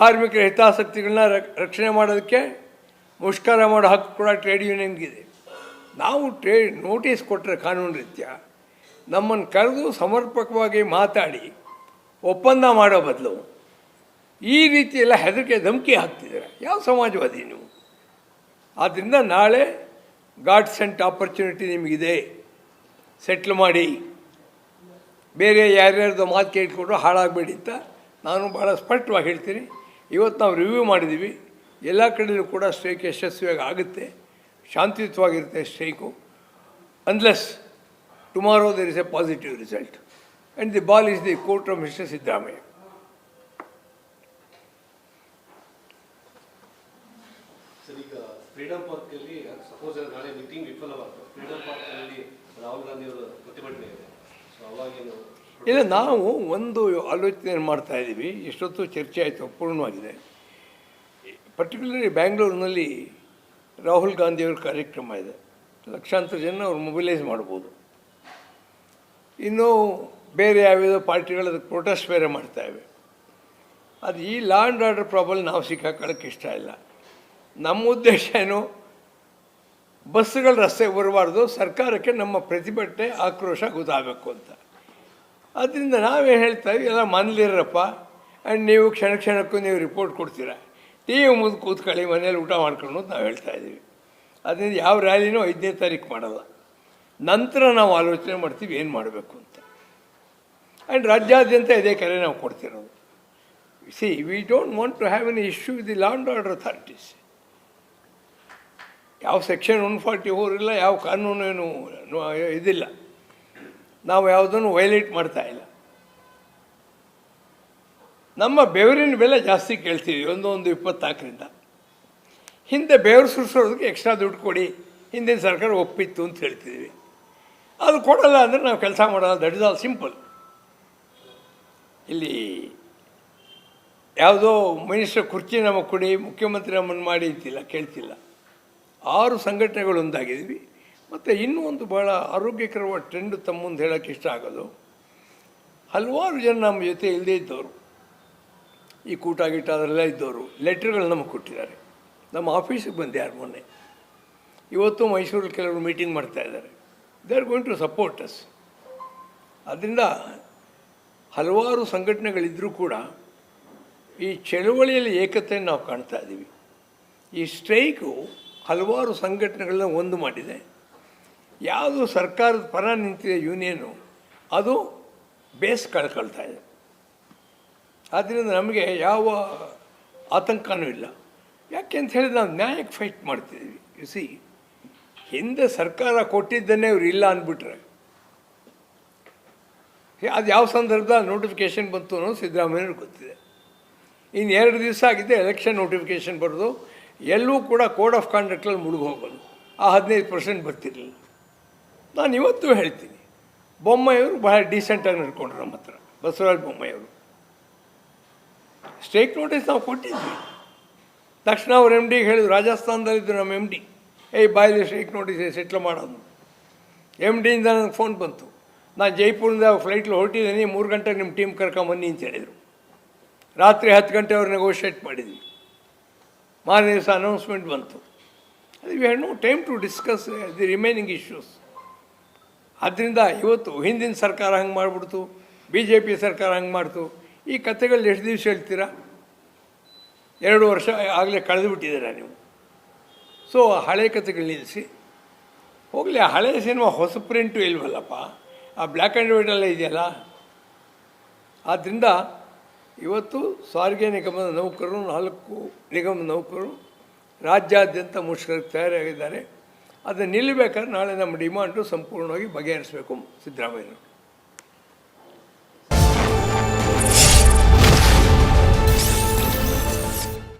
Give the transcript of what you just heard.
ಕಾರ್ಮಿಕರ ಹಿತಾಸಕ್ತಿಗಳನ್ನ ರಕ್- ರಕ್ಷಣೆ ಮಾಡೋದಕ್ಕೆ ಮುಷ್ಕರ ಮಾಡೋ ಹಕ್ಕು ಕೂಡ ಟ್ರೇಡ್ ಯೂನಿಯನ್ಗಿದೆ. ನಾವು ಟ್ರೇಡ್ ನೋಟಿಸ್ ಕೊಟ್ಟರೆ ಕಾನೂನು ರೀತ್ಯ ನಮ್ಮನ್ನು ಕರೆದು ಸಮರ್ಪಕವಾಗಿ ಮಾತಾಡಿ ಒಪ್ಪಂದ ಮಾಡೋ ಬದಲು ಈ ರೀತಿ ಎಲ್ಲ ಹೆದರಿಕೆ, ಧಮಕಿ ಹಾಕ್ತಿದ್ದಾರೆ. ಯಾವ ಸಮಾಜವಾದಿ ನೀವು? ಆದ್ದರಿಂದ ನಾಳೆ ಗಾಡ್ ಸೆಂಟ್ ಆಪರ್ಚುನಿಟಿ ನಿಮಗಿದೆ. ಸೆಟ್ಲ್ ಮಾಡಿ. ಬೇರೆ ಯಾರ್ಯಾರ್ದು ಮಾತು ಕೇಳಿಕೊಂಡು ಹಾಳಾಗಬೇಡಿ ಅಂತ ನಾನು ಭಾಳ ಸ್ಪಷ್ಟವಾಗಿ ಹೇಳ್ತೀನಿ. ಇವತ್ತು ನಾವು ರಿವ್ಯೂ ಮಾಡಿದ್ದೀವಿ ಎಲ್ಲ ಕಡೆಯೂ ಕೂಡ ಸ್ಟ್ರೈಕ್ ಯಶಸ್ವಿಯಾಗಿ ಆಗುತ್ತೆ. ಶಾಂತಿಯುತವಾಗಿರುತ್ತೆ strike unless tomorrow there is a positive result and the ball is the court of mister Siddaramaiah freedom park ಅಲ್ಲಿ ಸಪೋಸ್ ನಾಳೆ ಮೀಟಿಂಗ್ ವಿಫಲವಾಗ್ತದೆ. ಫ್ರೀಡಂ ಪಾರ್ಕ್ ಅಲ್ಲಿ ರಾಹುಲ್ ಗಾಂಧಿ ಅವರು ಪ್ರತಿಭಟನೆ ಇದೆ. ಸೊ ಅವಾಗೇನು ಇಲ್ಲ ನಾವು ಒಂದು ಆಲೋಚನೆ ಮಾಡ್ತಾ ಇದ್ದೀವಿ. ಎಷ್ಟೊತ್ತು ಚರ್ಚೆ ಆಯಿತು, ಪೂರ್ಣವಾಗಿದೆ. ಪರ್ಟಿಕ್ಯುಲರ್ಲಿ ಬ್ಯಾಂಗ್ಳೂರಿನಲ್ಲಿ ರಾಹುಲ್ ಗಾಂಧಿಯವ್ರ ಕಾರ್ಯಕ್ರಮ ಇದೆ. ಲಕ್ಷಾಂತರ ಜನ ಅವ್ರು ಮೊಬಿಲೈಸ್ ಮಾಡ್ಬೋದು. ಇನ್ನು ಬೇರೆ ಯಾವ್ಯಾವ ಪಾರ್ಟಿಗಳು ಅದಕ್ಕೆ ಪ್ರೊಟೆಸ್ಟ್ ಬೇರೆ ಮಾಡ್ತಾಯಿವೆ ಅದು ಈ ಲಾ ಆ್ಯಂಡ್ ಆರ್ಡರ್ ಪ್ರಾಬ್ಲಮ್ ನಾವು ಸಿಕ್ಕಾಕೊಳ್ಳೋಕ್ಕೆ ಇಷ್ಟ ಇಲ್ಲ. ನಮ್ಮ ಉದ್ದೇಶ ಏನು? ಬಸ್ಸುಗಳು ರಸ್ತೆಗೆ ಬರಬಾರ್ದು, ಸರ್ಕಾರಕ್ಕೆ ನಮ್ಮ ಪ್ರತಿಭಟನೆ ಆಕ್ರೋಶ ಗೊತ್ತಾಗಬೇಕು ಅಂತ. ಅದರಿಂದ ನಾವೇ ಹೇಳ್ತಾ ಎಲ್ಲ ಮನೇಲಿರಪ್ಪ ಆ್ಯಂಡ್ ನೀವು ಕ್ಷಣ ಕ್ಷಣಕ್ಕೂ ನೀವು ರಿಪೋರ್ಟ್ ಕೊಡ್ತೀರಾ. ಟಿ ವಿ ಮುಂದೆ ಕೂತ್ಕೊಳ್ಳಿ, ಮನೇಲಿ ಊಟ ಮಾಡ್ಕೊಂಡು ನಾವು ಹೇಳ್ತಾ ಇದ್ದೀವಿ. ಅದರಿಂದ ಯಾವ ರ್ಯಾಲಿನೂ ಐದನೇ ತಾರೀಕು ಮಾಡಲ್ಲ. ನಂತರ ನಾವು ಆಲೋಚನೆ ಮಾಡ್ತೀವಿ, ಏನು ಮಾಡಬೇಕು ಅಂತ. ಆ್ಯಂಡ್ ರಾಜ್ಯಾದ್ಯಂತ ಇದೇ ಕರೆ ನಾವು ಕೊಡ್ತಿರೋದು. See we don't want to have an issue with the law and order authorities ಯಾವ ಸೆಕ್ಷನ್ ಒನ್ ಫಾರ್ಟಿ ಫೋರ್ ಇಲ್ಲ, ಯಾವ ಕಾನೂನು ಏನು, ಇದಿಲ್ಲ. ನಾವು ಯಾವುದನ್ನು ವೈಲೇಟ್ ಮಾಡ್ತಾ ಇಲ್ಲ. ನಮ್ಮ ಬೆವರಿನ ಬೆಲೆ ಜಾಸ್ತಿ ಕೇಳ್ತೀವಿ ಒಂದೊಂದು ಒಂದು ಇಪ್ಪತ್ನಾಲ್ಕರಿಂದ. ಹಿಂದೆ ಬೆವರು ಸುರಿಸೋದಕ್ಕೆ ಎಕ್ಸ್ಟ್ರಾ ದುಡ್ಡು ಕೊಡಿ, ಹಿಂದಿನ ಸರ್ಕಾರ ಒಪ್ಪಿತ್ತು ಅಂತ ಹೇಳ್ತಿದ್ವಿ. ಅದು ಕೊಡಲ್ಲ ಅಂದರೆ ನಾವು ಕೆಲಸ ಮಾಡಲ್ಲ ದಟ್ ಇಸ್ ಆಲ್ ಸಿಂಪಲ್ ಇಲ್ಲಿ ಯಾವುದೋ ಮಿನಿಸ್ಟರ್ ಕುರ್ಚಿ ನಮಗೆ ಕೊಡಿ, ಮುಖ್ಯಮಂತ್ರಿ ನಮ್ಮನ್ನು ಮಾಡಿ ಅಂತಿಲ್ಲ, ಕೇಳ್ತಿಲ್ಲ. ಆರು ಸಂಘಟನೆಗಳು ಒಂದಾಗಿದ್ವಿ. ಮತ್ತು ಇನ್ನೂ ಒಂದು ಭಾಳ ಆರೋಗ್ಯಕರವಾದ ಟ್ರೆಂಡ್ ತಮ್ಮಂದು ಮುಂದೆ ಹೇಳೋಕ್ಕೆ ಇಷ್ಟ ಆಗೋದು. ಹಲವಾರು ಜನ ನಮ್ಮ ಜೊತೆ ಇಲ್ಲದೇ ಇದ್ದವರು, ಈ ಕೂಟ ಗೀಟ ಅದರೆಲ್ಲ ಇದ್ದವರು ಲೆಟ್ರ್ಗಳು ನಮಗೆ ಕೊಟ್ಟಿದ್ದಾರೆ. ನಮ್ಮ ಆಫೀಸಿಗೆ ಬಂದು ಯಾರು ಮೊನ್ನೆ. ಇವತ್ತು ಮೈಸೂರಲ್ಲಿ ಕೆಲವರು ಮೀಟಿಂಗ್ ಮಾಡ್ತಾ ಇದ್ದಾರೆ. They are going to support us ಅದರಿಂದ ಹಲವಾರು ಸಂಘಟನೆಗಳಿದ್ದರೂ ಕೂಡ ಈ ಚಳುವಳಿಯಲ್ಲಿ ಏಕತೆಯನ್ನು ನಾವು ಕಾಣ್ತಾ ಇದ್ದೀವಿ. ಈ ಸ್ಟ್ರೈಕು ಹಲವಾರು ಸಂಘಟನೆಗಳನ್ನ ಒಂದು ಮಾಡಿದೆ. ಯಾವುದು ಸರ್ಕಾರದ ಪರ ನಿಂತಿದೆ ಯೂನಿಯನು, ಅದು ಬೇಸ್ ಕಳ್ಕೊಳ್ತಾ ಇದೆ. ಆದ್ದರಿಂದ ನಮಗೆ ಯಾವ ಆತಂಕನೂ ಇಲ್ಲ. ಯಾಕೆ ಅಂತ ಹೇಳಿದ್ರೆ ನಾವು ನ್ಯಾಯಕ್ಕೆ ಫೈಟ್ ಮಾಡ್ತಿದ್ದೀವಿ. ಯು ಸಿ ಹಿಂದೆ ಸರ್ಕಾರ ಕೊಟ್ಟಿದ್ದನ್ನೇ ಇವ್ರು ಇಲ್ಲ ಅಂದ್ಬಿಟ್ರೆ, ಅದು ಯಾವ ಸಂದರ್ಭದ ನೋಟಿಫಿಕೇಷನ್ ಬಂತು ಅನ್ನೋದು ಸಿದ್ದರಾಮಯ್ಯವ್ರಿಗೆ ಗೊತ್ತಿದೆ. ಇನ್ನು ಎರಡು ದಿವಸ ಆಗಿದೆ ಎಲೆಕ್ಷನ್ ನೋಟಿಫಿಕೇಷನ್ ಬರೋದು, ಎಲ್ಲೂ ಕೂಡ ಕೋಡ್ ಆಫ್ ಕಾಂಡಕ್ಟಲ್ಲಿ ಮುಳುಗೋಗೋದು ಆ ಹದಿನೈದು ಪರ್ಸೆಂಟ್ ಬರ್ತಿರಲಿಲ್ಲ. ನಾನು ಇವತ್ತು ಹೇಳ್ತೀನಿ. ಬೊಮ್ಮಾಯಿಯವರು ಬಹಳ ಡೀಸೆಂಟಾಗಿ ನಡ್ಕೊಂಡ್ರು ನಮ್ಮ ಹತ್ರ. ಬಸವರಾಜ್ ಬೊಮ್ಮಾಯಿಯವರು. ಸ್ಟ್ರೈಕ್ ನೋಟಿಸ್ ನಾವು ಕೊಟ್ಟಿದ್ವಿ. ತಕ್ಷಣ ಅವ್ರು ಎಂ ಡಿಗೆ ಹೇಳಿದ್ರು, ರಾಜಸ್ಥಾನದಲ್ಲಿದ್ದು ನಮ್ಮ ಎಂ ಡಿ ಏಯ್ ಬಾಯಲ್ಲಿ ಸ್ಟ್ರೈಕ್ ನೋಟಿಸ್ ಸೆಟ್ಲ್ ಮಾಡೋದು. ಎಂ ಡಿಯಿಂದ ನನಗೆ ಫೋನ್ ಬಂತು. ನಾನು ಜೈಪುರದಿಂದ ಫ್ಲೈಟ್ಲಿ ಹೊರಟಿದ್ದೀನಿ, ಮೂರು ಗಂಟೆಗೆ ನಿಮ್ಮ ಟೀಮ್ ಕರ್ಕೊಂಬನ್ನಿ ಅಂತ ಹೇಳಿದರು. ರಾತ್ರಿ ಹತ್ತು ಗಂಟೆ ಅವ್ರು ನೆಗೋಷಿಯೇಟ್ ಮಾಡಿದ್ವಿ. ಮಾರನೇ ದಿವಸ ಅನೌನ್ಸ್ಮೆಂಟ್ ಬಂತು. ಅದು we had no time to discuss the remaining issues ಆದ್ದರಿಂದ ಇವತ್ತು ಹಿಂದಿನ ಸರ್ಕಾರ ಹಂಗೆ ಮಾಡಿಬಿಡ್ತು ಬಿ ಜೆ ಪಿ ಸರ್ಕಾರ ಹಂಗೆ ಮಾಡ್ತು. ಈ ಕಥೆಗಳು ಎಷ್ಟು ದಿವಸ ಹೇಳ್ತೀರಾ? ಎರಡು ವರ್ಷ ಆಗಲೇ ಕಳೆದು ಬಿಟ್ಟಿದ್ದೀರಾ ನೀವು. ಸೊ ಹಳೆ ಕಥೆಗಳು ನಿಲ್ಲಿಸಿ. ಹೋಗಲಿ, ಆ ಹಳೆ ಸಿನಿಮಾ ಹೊಸ ಪ್ರಿಂಟು ಇಲ್ವಲ್ಲಪ್ಪ? ಆ ಬ್ಲ್ಯಾಕ್ ಆ್ಯಂಡ್ ವೈಟೆಲ್ಲ ಇದೆಯಲ್ಲ? ಆದ್ದರಿಂದ ಇವತ್ತು ಸಾರಿಗೆ ನಿಗಮದ ನೌಕರರು, ನಾಲ್ಕು ನಿಗಮದ ನೌಕರರು ರಾಜ್ಯಾದ್ಯಂತ ಮುಷ್ಕರಕ್ಕೆ ತಯಾರಾಗಿದ್ದಾರೆ. ಅದನ್ನು ನಿಲ್ಲಬೇಕಾದ್ರೆ ನಾಳೆ ನಮ್ಮ ಡಿಮಾಂಡು ಸಂಪೂರ್ಣವಾಗಿ ಬಗೆಹರಿಸಬೇಕು ಸಿದ್ದರಾಮಯ್ಯನವರು.